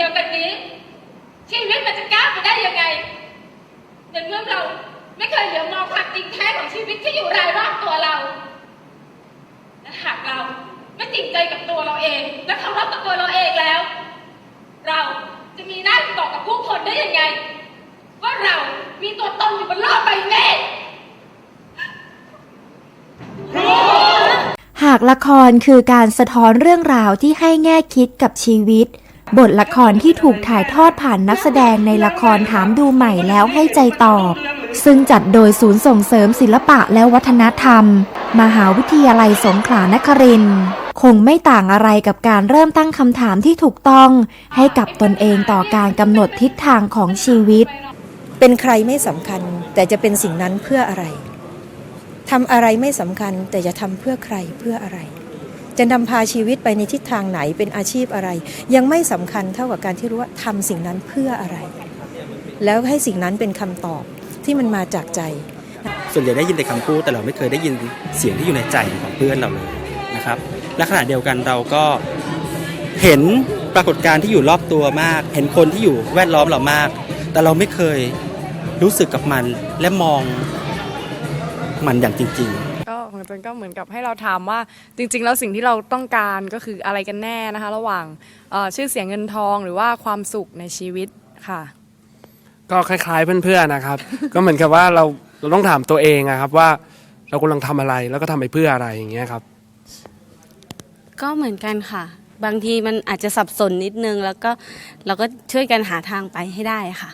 ดียวกันนี้ ชีวิตมันจะก้าวไปได้ยังไงในเมื่อเราไม่เคยเหลียวมองความจริงแท้ของชีวิตที่อยู่รายรอบตัวเราและหากเราไม่จริงใจกับตัวเราเอง และเคารพกับตัวเราเองแล้ว เราจะมีหน้าที่บอกกับผู้คนได้ยังไง ว่าเรามีตัวตนอยู่บนโลกใบนี้หากละครคือการสะท้อนเรื่องราวที่ให้แง่คิดกับชีวิต บทละครที่ถูกถ่ายทอดผ่านนักแสดงในละครถามดูใหม่แล้วให้ใจตอบ ซึ่งจัดโดยศูนย์ส่งเสริมศิลปะและวัฒนธรรม มหาวิทยาลัยสงขลานครินทร์คงไม่ต่างอะไรกับการเริ่มตั้งคำถามที่ถูกต้อง ให้กับตนเองต่อการกำหนดทิศทางของชีวิต เป็นใครไม่สำคัญ แต่จะเป็นสิ่งนั้นเพื่ออะไรทำอะไรไม่สำคัญแต่จะทำเพื่อใครเพื่ออะไร จะนำพาชีวิตไปในทิศทางไหนเป็นอาชีพอะไร ยังไม่สำคัญเท่ากับการที่รู้ว่าทำสิ่งนั้นเพื่ออะไร แล้วให้สิ่งนั้นเป็นคำตอบที่มันมาจากใจ ส่วนใหญ่ได้ยินแต่คำพูดแต่เราไม่เคยได้ยินเสียงที่อยู่ในใจของเพื่อนเราเลยนะครับและขณะเดียวกันเราก็เห็นปรากฏการณ์ที่อยู่รอบตัวมาก เห็นคนที่อยู่แวดล้อมเรามาก แต่เราไม่เคยรู้สึกกับมันและมองมันอย่างจริง ๆ ของตนก็เหมือนกับให้เราถามว่าจริง ๆ แล้วสิ่งที่เราต้องการก็คืออะไรกันแน่นะคะ ระหว่างเอ่อชื่อเสียงเงินทองหรือว่าความสุขในชีวิตค่ะ ก็คล้ายๆเพื่อนๆนะครับ ก็เหมือนกับว่าเราเราต้องถามตัวเองอะครับว่าเรากำลังทำอะไรแล้วก็ทำไปเพื่ออะไรอย่างเงี้ยครับ ก็เหมือนกันค่ะ บางทีมันอาจจะสับสนนิดนึง แล้วก็เราก็ช่วยกันหาทางไปให้ได้ค่ะ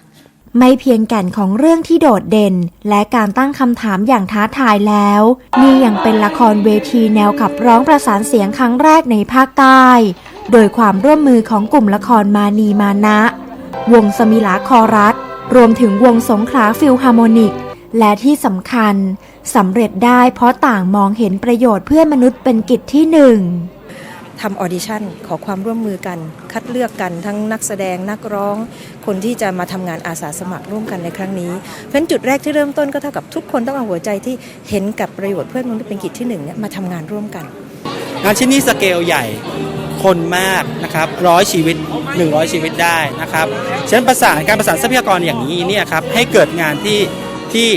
ไม่เพียงแก่นของเรื่องที่โดดเด่น และการตั้งคำถามอย่างท้าทายแล้ว นี่ยังเป็นละครเวทีแนวขับร้องประสานเสียงครั้งแรกในภาคใต้ โดยความร่วมมือของกลุ่มละครมานีมานะ วงสมิลาคอรัส รวมถึงวงสงขลาฟิลฮาร์โมนิก และที่สำคัญสำเร็จได้เพราะต่างมองเห็นประโยชน์เพื่อมนุษย์เป็นกิจที่หนึ่ง ทำออดิชั่นขอความร่วมมือกัน คัดเลือกกันทั้งนักแสดงนักร้อง คนที่จะมาทำงานอาสาสมัครร่วมกันในครั้งนี้ เพราะฉะนั้นจุดแรกที่เริ่มต้นก็เท่ากับทุกคนต้องเอาหัวใจที่เห็นกับประโยชน์เพื่อนมนุษย์เป็นกิจที่หนึ่งเนี่ยมาทำงานร่วมกัน งานชิ้นนี้สเกลใหญ่คนมากนะครับร้อยชีวิต 100 ชีวิตได้นะครับฉะนั้นประสานการประสานทรัพยากรอย่างนี้เนี่ยครับให้เกิดงานที่ที่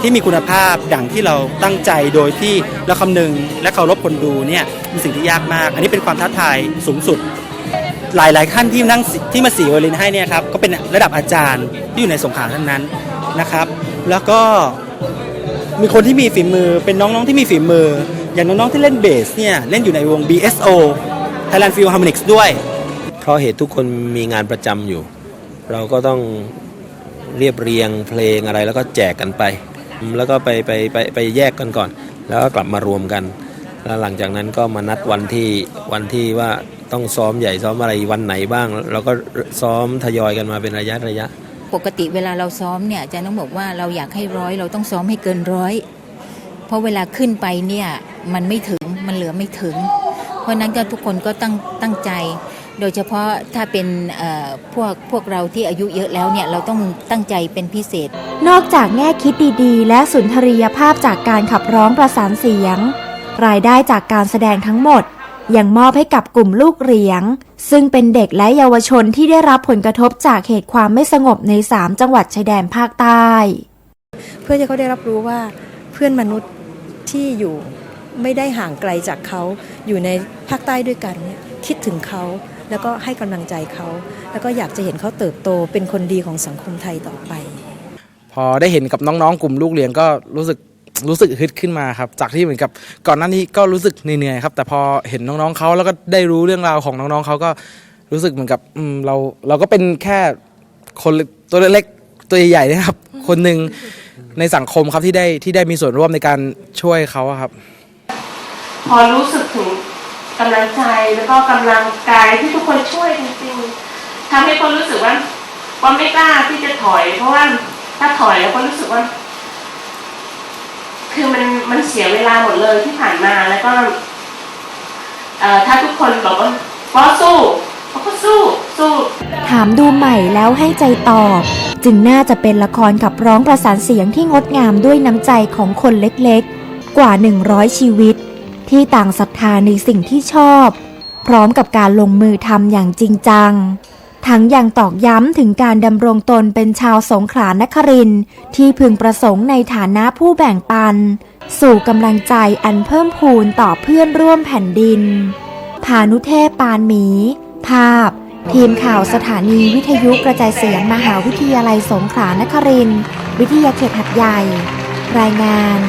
ที่มีคุณภาพดังที่เราตั้งใจโดยที่เราคำนึงและเคารพคนดูเนี่ยเป็นสิ่งที่ยากมาก อันนี้เป็นความท้าทายสูงสุด หลายๆท่านที่นั่งที่มาสีโอลินให้เนี่ยครับก็เป็นระดับอาจารย์ที่อยู่ในสงขลาทั้งนั้นนะครับ แล้วก็มีคนที่มีฝีมือเป็นน้องๆที่มีฝีมือ อย่างน้องๆที่เล่นเบสเนี่ยเล่นอยู่ในวง BSO Thailand Phil Harmonics ด้วย เพราะเหตุทุกคนมีงานประจำอยู่ เราก็ต้องเรียบเรียงเพลงอะไรแล้วก็แจกกันไป แล้วก็ไปไปไปไปแยกกันก่อน แล้วก็กลับมารวมกัน แล้วหลังจากนั้นก็มานัดวันที่วันที่ว่าต้องซ้อมใหญ่ซ้อมอะไรวันไหนบ้างเราก็ซ้อมทยอยกันมาเป็นระยะระยะ ปกติเวลาเราซ้อมเนี่ยอาจารย์ต้องบอกว่าเราอยากให้ร้อยเราต้องซ้อมให้เกินร้อยเพราะเวลาขึ้นไปเนี่ยมันไม่ถึงมันเหลือไม่ถึง เพราะฉะนั้นก็ทุกคนก็ตั้งตั้งใจ โดยเฉพาะถ้าเป็นเอ่อพวกพวกเราที่อายุเยอะแล้วเนี่ยเราต้องตั้งใจเป็นพิเศษ นอกจากแง่คิดดีๆ และสุนทรียภาพจากการขับร้องประสานเสียง รายได้จากการแสดงทั้งหมด ยังมอบให้กับกลุ่มลูกเหรียง ซึ่งเป็นเด็กและเยาวชนที่ได้รับผลกระทบจากเหตุความไม่สงบใน 3 จังหวัดชายแดนภาคใต้ เพื่อที่เขาได้รับรู้ว่าเพื่อนมนุษย์ที่อยู่ไม่ได้ห่างไกลจากเขาอยู่ในภาคใต้ด้วยกันเนี่ยคิดถึงเขา แล้วก็ให้กำลังใจเขา แล้วก็อยากจะเห็นเขาเติบโตเป็นคนดีของสังคมไทยต่อไป พอได้เห็นกับน้องๆ กลุ่มลูกเรียนก็รู้สึกรู้สึกฮึดขึ้นมาครับ จากที่เหมือนกับก่อนหน้านี้ก็รู้สึกเหนื่อยๆครับ แต่พอเห็นน้องๆเขาแล้วก็ได้รู้เรื่องราวของน้องๆเขาก็รู้สึกเหมือนกับอืมเราเราก็เป็นแค่คนตัวเล็กๆตัวใหญ่ๆนะครับ คนหนึ่งในสังคมครับที่ได้ที่ได้มีส่วนร่วมในการช่วยเขาอะครับ พอรู้สึกถึง กำลังใจแล้วก็กำลังกายที่ทุกคนช่วยจริงๆทำให้คนรู้สึกว่าว่าไม่กล้าที่จะถอย เพราะว่าถ้าถอยแล้วก็รู้สึกว่า คือมันมันเสียเวลาหมดเลยที่ผ่านมาแล้วก็ถ้าทุกคนบอกว่าก็สู้ก็สู้สู้ถามดูใหม่แล้วให้ใจตอบ จึงน่าจะเป็นละครขับร้องประสานเสียงที่งดงามด้วยน้ำใจของคนเล็กๆ กว่า 100 ชีวิต ที่ต่างศรัทธาในสิ่งที่ชอบ พร้อมกับการลงมือทำอย่างจริงจัง ทั้งยังตอกย้ำถึงการดำรงตนเป็นชาวสงขลานครินทร์ที่พึงประสงค์ในฐานะผู้แบ่งปัน สู่กำลังใจอันเพิ่มพูนต่อเพื่อนร่วมแผ่นดิน พานุเทพปานหมี ภาพ ทีมข่าวสถานีวิทยุกระจายเสียงมหาวิทยาลัยสงขลานครินทร์วิทยาเขตหัดใหญ่ รายงาน